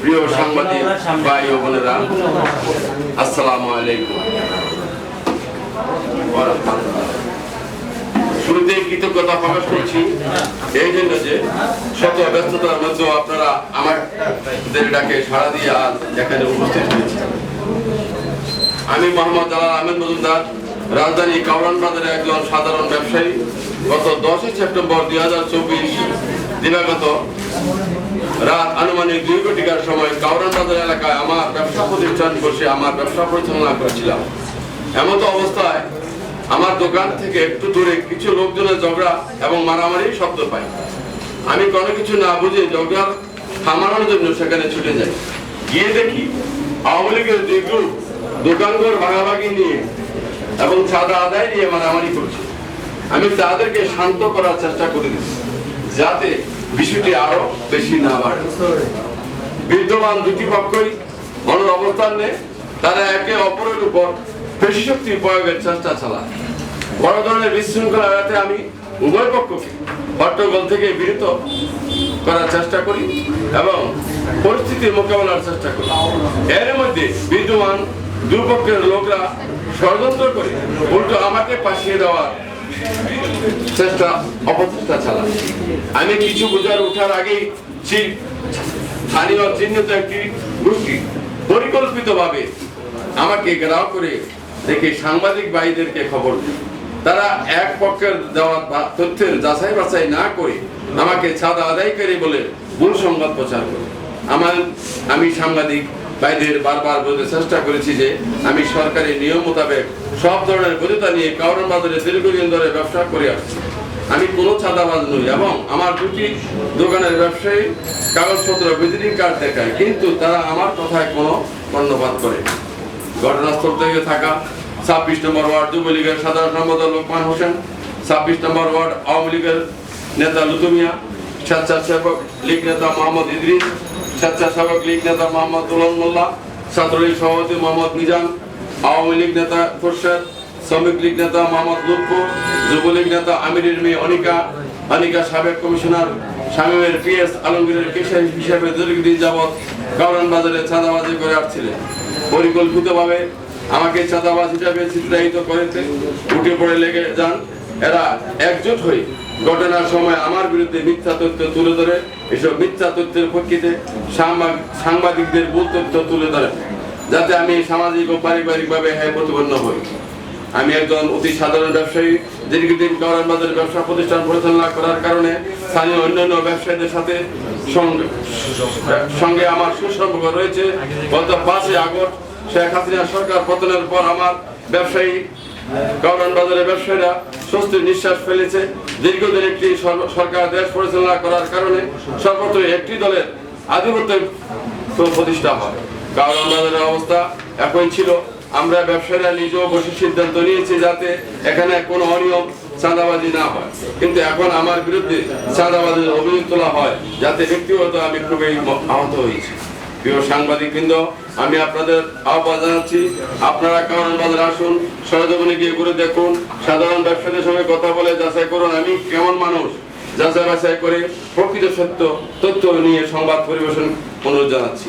প্রিয় সাংবাদিক ভাই ও বোনেরা, আসসালামু আলাইকুম। কৃতজ্ঞতা প্রকাশ করছি। এই জন্য যে শত ব্যস্ততার আপনারা ডাকে সাড়া দিয়ে আজ এখানে উপস্থিত আমি মোহাম্মদ জালাল আহমেদ মজুমদার, রাজধানী কাউরান বাজারের একজন সাধারণ ব্যবসায়ী। গত দশই সেপ্টেম্বর দুই হাজার চব্বিশ দিবাগত রাত আনুমানিক দুই ঘটিকার সময় কাউরান বাজার এলাকায় আমার ব্যবসা প্রতিষ্ঠান বসে আমার ব্যবসা পরিচালনা করেছিলাম। এমত অবস্থায় আমার দোকান থেকে একটু দূরে কিছু লোকজনের ঝগড়া এবং মারামারি শব্দ পাই আমি কোনো কিছু না বুঝে ঝগড়া থামানোর জন্য সেখানে ছুটে যাই। গিয়ে দেখি আওয়ামী লীগের দুই গ্রুপ দোকানঘর ভাগাভাগি নিয়ে এবং চাঁদা আদায় নিয়ে মারামারি করছে। আমি তাদেরকে শান্ত করার চেষ্টা করে দিচ্ছি। যাতে বিষয়টি আরও বেশি না বাড়ে। বিদ্যমান দুটি পক্ষই মনের অবস্থান নেয়, তারা একে অপরের উপর পেশি শক্তি প্রয়োগের চেষ্টা চালায়। বড় ধরনের বিশৃঙ্খলা এড়াতে আমি উভয় পক্ষকে হট্টগোল থেকে বিরত করার চেষ্টা করি এবং পরিস্থিতির মোকাবেলার চেষ্টা করি। এর মধ্যে বিদ্যমান দুপক্ষের লোকরা ষড়যন্ত্র করে উল্টো আমাকে পাশিয়ে দেওয়ার চেষ্টা অপচেষ্টা চালায় আমি কিছু বোঝার ওঠার আগেই স্থানীয় চিহ্নিত একটি গোষ্ঠী পরিকল্পিতভাবে আমাকে ঘেরাও করে দেখে সাংবাদিক ভাইদেরকে খবর তারা এক পক্ষের দেওয়া তথ্যের যাচাই বাছাই না করে আমাকে ছাদা আদায়কারী বলে ভুল সংবাদ প্রচার করে। আমার, আমি সাংবাদিক ভাইদের বারবার বলতে চেষ্টা করেছি যে, আমি সরকারি নিয়ম মোতাবেক সব ধরনের বৈধতা নিয়ে কারণ বাজারে দীর্ঘদিন ধরে ব্যবসা করে আসছি। আমি কোনো চাঁদাবাজ নই এবং আমার দুটি দোকানের ব্যবসায়ী কাগজপত্র ভিজিটিং কার্ড দেখায়, কিন্তু তারা আমার কথায় কোনো কর্ণপাত করে ঘটনাস্থল থেকে থাকা ছাব্বিশ নম্বর ওয়ার্ড যুবলীগের সাধারণ সম্পাদক লোকমান হোসেন, ছাব্বিশ নম্বর ওয়ার্ড আওয়ামী লীগের নেতা লুতুমিয়া, স্বেচ্ছাসেবক লীগ নেতা মোহাম্মদ ইদ্রিস স্বেচ্ছাসেবক লীগ নেতা মোহাম্মদ দুলন মোল্লা ছাত্রলীগ সভাপতি মোহাম্মদ মিজান আওয়ামী লীগ নেতা খোরশেদ, শ্রমিক লীগ নেতা মোহাম্মদ লুৎফু, যুবলীগ নেতা আমিরের মেয়ে অনিকা অনিকা সাবেক কমিশনার শামীমের পিএস আলমগীরের পেশা হিসেবে দীর্ঘদিন যাবৎ কারণ বাজারে চাঁদাবাজি করে আসছিলেন। পরিকল্পিতভাবে আমাকে চাঁদাবাজ হিসাবে চিত্রায়িত করেছে। উঠে পড়ে লেগে যান। এরা একজোট হয়ে ঘটনার সময় আমার বিরুদ্ধে মিথ্যা তথ্য তুলে ধরে, এসব মিথ্যা তথ্যের প্রেক্ষিতে সাংবাদিকদের ভুল তথ্য তুলে ধরে, যাতে আমি সামাজিক ও পারিবারিকভাবে হ্যাঁ প্রতিপন্ন হই। আমি একজন অতি সাধারণ ব্যবসায়ী, দীর্ঘদিন কারণ বাজারে ব্যবসা প্রতিষ্ঠান পরিচালনা করার কারণে স্থানীয় অন্যান্য ব্যবসায়ীদের সাথে সঙ্গে- আমার সুসম্পর্ক রয়েছে। গত পাঁচই আগস্ট শেখ হাসিনা সরকার পতনের পর আমার ব্যবসায়ী কারণ বাজারের ব্যবসায়ীরা স্বস্তির নিঃশ্বাস ফেলেছে। দীর্ঘদিন একটি সরকার দেশ পরিচালনা করার কারণে সর্বত্র একটি দলের আধিপত্য প্রতিষ্ঠা হয়। কারণ বাজারের অবস্থা এখন ছিল। আমরা ব্যবসায়ীরা নিজেও বসে সিদ্ধান্ত নিয়েছি যাতে এখানে কোনো অনিয়ম, চাঁদাবাজি না হয়। কিন্তু এখন আমার বিরুদ্ধে চাঁদাবাজির অভিযোগ তোলা হয় যাতে ব্যক্তিগত আমি খুবই আহত হয়েছি। প্রিয় সাংবাদিক বৃন্দ আমি আপনাদের আহ্বান জানাচ্ছি, আপনারা কারণ বাজারে আসুন, সরজমিনে গিয়ে ঘুরে দেখুন, সাধারণ ব্যবসায়ীদের সঙ্গে কথা বলে যাচাই করুন, আমি কেমন মানুষ? যাচাই বাছাই করে প্রকৃত সত্য, তথ্য নিয়ে সংবাদ পরিবেশন অনুরোধ জানাচ্ছি।